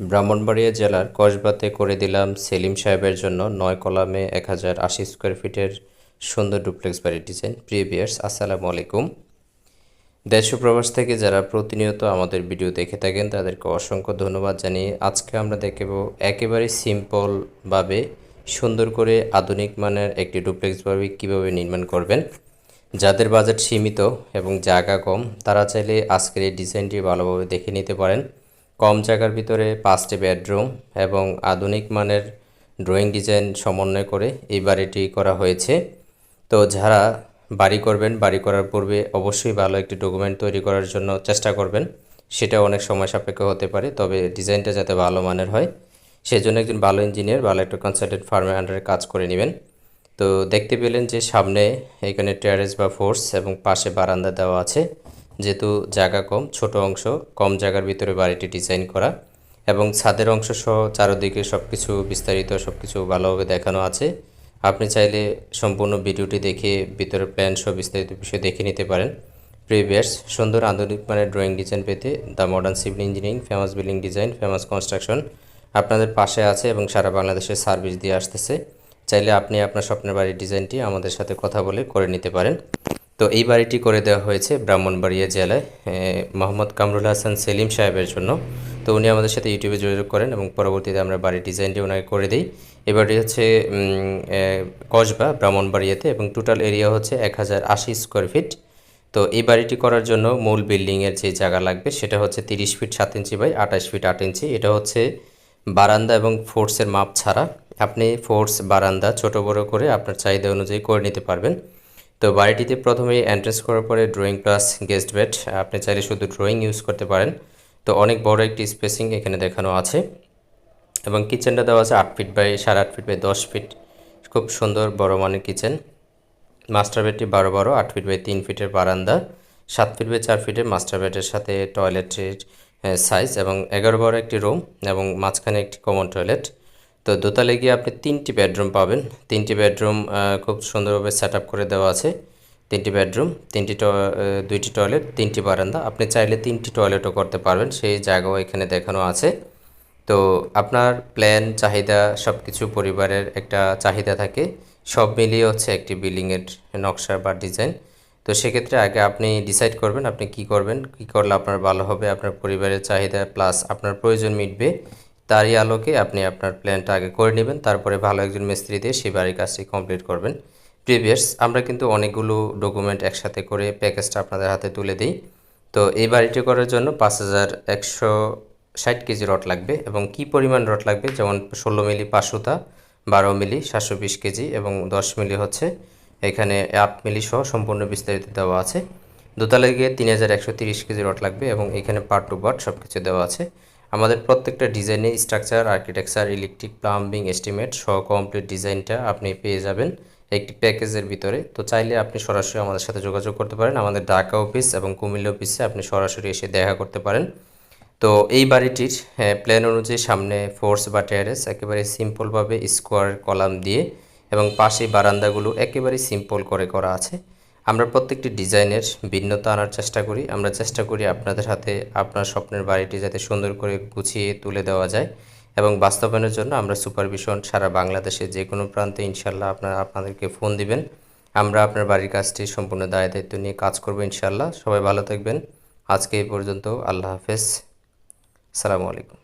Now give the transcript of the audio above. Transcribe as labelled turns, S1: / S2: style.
S1: ব্রাহ্মণবাড়িয়া জেলার কসবাতে করে দিলাম সেলিম সাহেবের জন্য নয় কলামে এক হাজার আশি স্কোয়ার ফিটের সুন্দর ডুপ্লেক্স বাড়ির ডিজাইন প্রিভিয়ার্স আসসালামু আলাইকুম। দেশ প্রবাস থেকে যারা প্রতিনিয়ত আমাদের ভিডিও দেখে থাকেন, তাদেরকে অসংখ্য ধন্যবাদ জানিয়ে আজকে আমরা দেখব একেবারে সিম্পলভাবে সুন্দর করে আধুনিক মানের একটি ডুপ্লেক্স বাড়ি কীভাবে নির্মাণ করবেন। যাদের বাজেট সীমিত এবং জায়গা কম, তারা চাইলে আজকের এই ডিজাইনটি ভালোভাবে দেখে নিতে পারেন। কম জায়গার ভিতরে পাঁচটি বেডরুম এবং আধুনিক মানের ড্রয়িং ডিজাইন সমন্বয় করে এই বাড়িটি করা হয়েছে। তো যারা বাড়ি করবেন, বাড়ি করার পূর্বে অবশ্যই ভালো একটি ডকুমেন্ট তৈরি করার জন্য চেষ্টা করবেন। সেটা অনেক সময় সাপেক্ষ হতে পারে, তবে ডিজাইনটা যাতে ভালো মানের হয়, সেজন্য একজন ভালো ইঞ্জিনিয়ার, ভালো একটা কনসালটেন্ট ফার্মের আন্ডারে কাজ করে নেবেন। তো দেখতে পেলেন যে সামনে এখানে টেরেস বা ফোর্স এবং পাশে বারান্দা দেওয়া আছে। যেহেতু জায়গা কম, ছোট অংশ, কম জায়গার ভিতরে বাড়িটি ডিজাইন করা এবং ছাদের অংশ সহ চারদিকে সব কিছু বিস্তারিত সব কিছু ভালোভাবে দেখানো আছে। আপনি চাইলে সম্পূর্ণ ভিডিওটি দেখে ভিতরে প্ল্যান সহ বিস্তারিত বিষয় দেখে নিতে পারেন। প্রিভিয়াস সুন্দর আধুনিক মানের ড্রয়িং ডিজাইন পেতে the modern civil engineering famous building design famous construction আপনাদের পাশে আছে এবং সারা বাংলাদেশে সার্ভিস দিয়ে আসতেছে। চাইলে আপনি আপনার স্বপ্নের বাড়ির ডিজাইনটি আমাদের সাথে কথা বলে করে নিতে পারেন। তো এই বাড়িটি করে দেওয়া হয়েছে ব্রাহ্মণবাড়িয়া জেলায় এ, মোহাম্মদ কামরুল হাসান সেলিম সাহেবের জন্য। তো উনি আমাদের সাথে ইউটিউবে যোগাযোগ করেন এবং পরবর্তীতে আমরা বাড়ির ডিজাইনটি ওনাকে করে দিই। এই বাড়ি হচ্ছে কসবা ব্রাহ্মণবাড়িয়াতে এবং টোটাল এরিয়া হচ্ছে এক হাজার আশি স্কোয়ার ফিট তো এই বাড়িটি করার জন্য মূল বিল্ডিংয়ের যে জায়গা লাগবে সেটা হচ্ছে তিরিশ ফিট সাত ইঞ্চি বাই আঠাশ ফিট আট ইঞ্চি এটা হচ্ছে বারান্দা এবং ফোর্সের মাপ ছাড়া। আপনি ফোর্স বারান্দা ছোট বড় করে আপনার চাহিদা অনুযায়ী করে নিতে পারবেন। তো বাড়িটিতে প্রথমে এন্ট্রেন্স করার পরে ড্রয়িং প্লাস গেস্ট বেড আপনি চাইলে শুধু ড্রয়িং ইউজ করতে পারেন। তো অনেক বড় একটি স্পেসিং এখানে দেখানো আছে এবং কিচেনটা দেওয়া আছে আট ফিট বাই সাড়ে আট ফিট বাই দশ ফিট খুব সুন্দর বড় মানের কিচেন মাস্টার বেডটি বারো বারো, আট ফিট বাই তিন ফিটের বারান্দা, সাত ফিট বাই চার ফিটের মাস্টার বেডের সাথে টয়লেটের সাইজ এবং এগারো বারো একটি রুম এবং মাঝখানে একটি কমন টয়লেট তো দোতলে গিয়ে আপনি তিনটি বেডরুম পাবেন। তিনটি বেডরুম খুব সুন্দরভাবে সেট করে দেওয়া আছে। তিনটি বেডরুম, তিনটি দুইটি টয়লেট তিনটি বারান্দা। আপনি চাইলে তিনটি টয়লেটও করতে পারবেন, সেই জায়গাও এখানে দেখানো আছে। তো আপনার প্ল্যান চাহিদা সব কিছু পরিবারের একটা চাহিদা থাকে। সব মিলিয়ে হচ্ছে একটি বিল্ডিংয়ের নকশা বা ডিজাইন তো সেক্ষেত্রে আগে আপনি ডিসাইড করবেন, আপনি কি করবেন, কি করলে আপনার ভালো হবে, আপনার পরিবারের চাহিদা প্লাস আপনার প্রয়োজন মিটবে। তারই আলোকে আপনি আপনার প্ল্যানটা আগে করে নেবেন, তারপরে ভালো একজন মিস্ত্রি দিয়ে সেই বাড়ির কাজটি কমপ্লিট করবেন। প্রিভিয়াস আমরা কিন্তু অনেকগুলো ডকুমেন্ট একসাথে করে প্যাকেজটা আপনাদের হাতে তুলে দিই। তো এই বাড়িটি করার জন্য পাঁচ হাজার একশো ষাট কেজি রড লাগবে এবং কি পরিমাণ রড লাগবে? যেমন ষোলো মিলি পাঁচশোতা বারো মিলি সাতশো বিশ কেজি এবং দশ মিলি হচ্ছে এখানে আট মিলি সহ সম্পূর্ণ বিস্তারিত দেওয়া আছে। দোতলায় গিয়ে তিন হাজার একশো তিরিশ কেজি রড লাগবে এবং এখানে পার্ট টু পার্ট সব কিছু দেওয়া আছে। আমাদের প্রত্যেকটা ডিজাইনে structure architecture electric plumbing estimate সহ কমপ্লিট ডিজাইনটা আপনি পেয়ে যাবেন একটি প্যাকেজের ভিতরে। তো চাইলে আপনি সরাসরি আমাদের সাথে যোগাযোগ করতে পারেন। আমাদের ঢাকা অফিস এবং কুমিল্লা অফিসে আপনি সরাসরি এসে দেখা করতে পারেন। তো এই বাড়িটির প্ল্যান অনুযায়ী সামনে ফোর্স বা টেরেস একেবারে সিম্পলভাবে স্কোয়ার কলাম দিয়ে এবং পাশে বারান্দাগুলো একেবারে সিম্পল করে করা আছে। আমরা প্রত্যেকটি ডিজাইনের ভিন্নতা আনার চেষ্টা করি। আমরা চেষ্টা করি আপনাদের হাতে আপনার স্বপ্নের বাড়িটি যাতে সুন্দর করে গুছিয়ে তুলে দেওয়া যায় এবং বাস্তবায়নের জন্য আমরা সুপারভিশন সারা বাংলাদেশে যে কোনো প্রান্তে ইনশাল্লাহ আপনারা আপনাদেরকে ফোন দিবেন। আমরা আপনার বাড়ির কাজটি সম্পূর্ণ দায় দায়িত্ব নিয়ে কাজ করব ইনশাল্লাহ। সবাই ভালো থাকবেন। আজকে এই পর্যন্ত আল্লাহ হাফেজ। সালামু আলাইকুম।